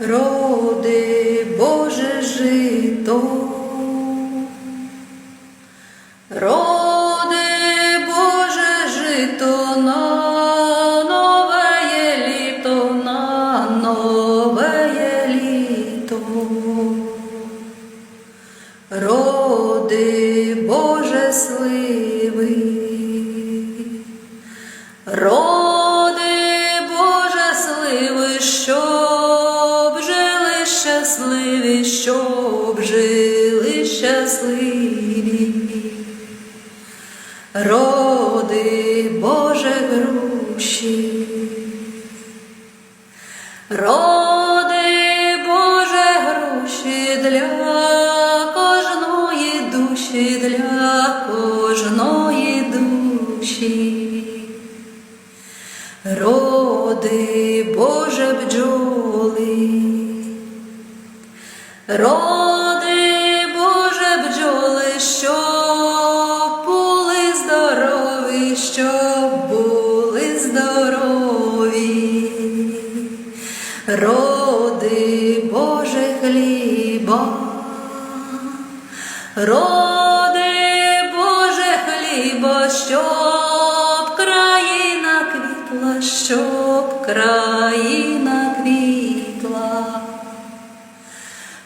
Роди Боже жито, роди Боже жито на нове літо, на нове літо. Роди Боже сливи, щасливі, щоб жили щасливі. Роди Боже груші, роди Боже груші для кожної душі, для кожної душі. Роди Боже бджоли, роди Боже бджоли, щоб були здорові, щоб були здорові. Роди Боже хліба, роди Боже хліба, щоб країна квітла, щоб країна квітла.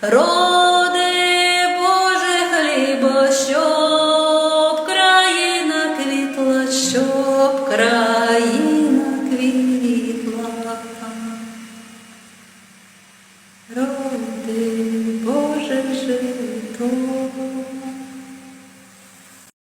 Роди Боже хлібо, щоб країна квітла, щоб країна квітла. Роди Боже жито.